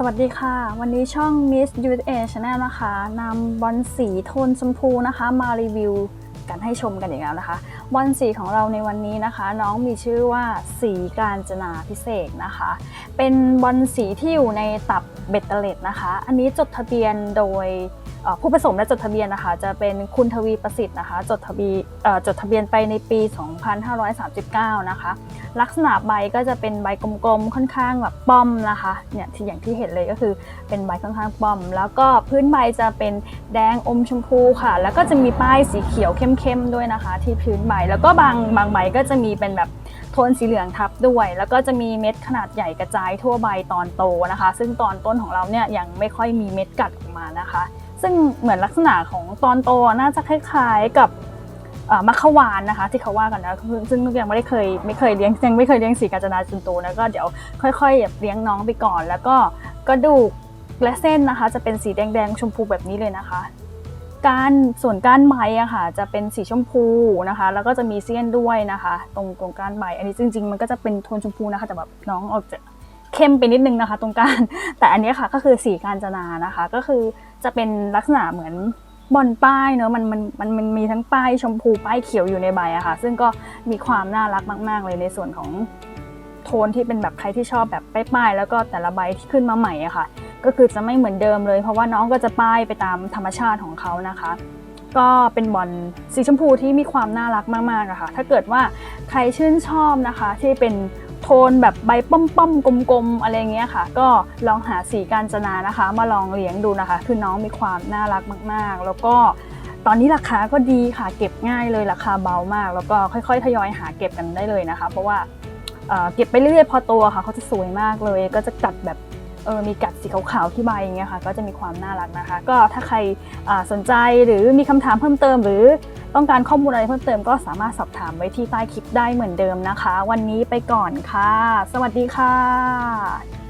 สวัสดีค่ะ วันนี้ช่อง Miss USA Channel นะคะนำบอลสีโทนชมพูนะคะ มารีวิวกันให้ชมกันอีกแล้วนะคะ บอลสีของเราในวันนี้นะคะ น้องมีชื่อว่าสีการจนาพิเศษนะคะ เป็นบอลสีที่อยู่ในตับเบตเตเลตนะคะ อันนี้จดทะเบียนโดย ผู้ผสมและจดทะเบียนนะคะ จะเป็นคุณทวีประสิทธิ์นะคะ จดทะเบียนเอ่อจดทะเบียนไปในปี 2539 นะคะ ลักษณะใบก็จะเป็นใบกลมๆค่อนข้างแบบป้อมนะคะเนี่ยที่อย่างที่เห็นเลยก็คือเป็นใบค่อนข้างป้อม แล้วก็พื้นใบจะเป็นแดงอมชมพูค่ะ แล้วก็จะมีป้ายสีเขียวเข้มๆด้วยนะคะ ที่พื้นใบแล้วก็บางบางใบก็จะมีเป็นแบบโทนสีเหลืองทับด้วย แล้วก็จะมีเม็ดขนาดใหญ่กระจายทั่วใบตอนโตนะคะ ซึ่งตอนต้นของเราเนี่ยยังไม่ค่อยมีเม็ดกัดออกมานะคะ ซึ่งเหมือนลักษณะของตอนโตน่าจะคล้ายๆกับมัคควานนะคะ ที่เขาว่ากันนะซึ่งซึ่งนุกยังไม่ได้เคยไม่เคยเลี้ยงยังไม่เคยเลี้ยงสีกาญจนาจนโตนะก็เดี๋ยวค่อยๆแบบเลี้ยงน้องไปก่อน แล้วก็กระดูกและเส้นนะคะ จะเป็นสีแดงๆชมพูแบบนี้เลยนะคะการส่วนก้านใบอะค่ะ จะเป็นสีชมพูนะคะ แล้วก็จะมีเสี้ยนด้วยนะคะ ตรงตรงก้านใบอันนี้จริง ๆ มันก็จะเป็นโทนชมพูนะคะ แต่แบบน้องออกจะ เข้มไปนิดนึงนะคะ ตรงก้านแต่อันนี้ค่ะก็คือสีการจนานะคะ ก็คือจะเป็นลักษณะเหมือนบอลป้ายเนอะมันมันมันมันมีทั้งป้ายชมพูป้ายเขียวอยู่ในใบอะค่ะ ซึ่งก็มีความน่ารักมาก ๆ เลยในส่วนของโทนที่เป็นแบบใครที่ชอบแบบป้ายๆแล้วก็แต่ละใบที่ขึ้นมาใหม่อะค่ะ ก็คือจะไม่เหมือนเดิมเลย เพราะว่าน้องก็จะป้ายไปตามธรรมชาติของเขานะคะ ก็เป็นบอลสีชมพูที่มีความน่ารักมากๆอะค่ะ ถ้าเกิดว่าใครชื่นชอบนะคะที่เป็น โทนแบบใบป้อมๆกลมๆอะไรเงี้ยค่ะ ก็ลองหาสีการจนานะคะ มาลองเลี้ยงดูนะคะ คือน้องมีความน่ารักมากๆ แล้วก็ตอนนี้ราคาก็ดีค่ะเก็บง่ายเลยราคาเบามาก แล้วก็ค่อยๆ ทยอยหาเก็บกันได้เลยนะคะ เพราะว่าเเก็บไปเรื่อยๆพอตัวค่ะเขาจะสวยมากเลย ก็จะกัดแบบเออมีกัดสีขาวๆที่ใบอย่างเงี้ยค่ะ ก็จะมีความน่ารักนะคะ ก็ถ้าใครสนใจหรือมีคำถามเพิ่มเติมหรือ ต้องการข้อมูลอะไรเพิ่มเติมก็สามารถสอบถามไว้ที่ใต้คลิปได้เหมือนเดิมนะคะ วันนี้ไปก่อนค่ะ สวัสดีค่ะ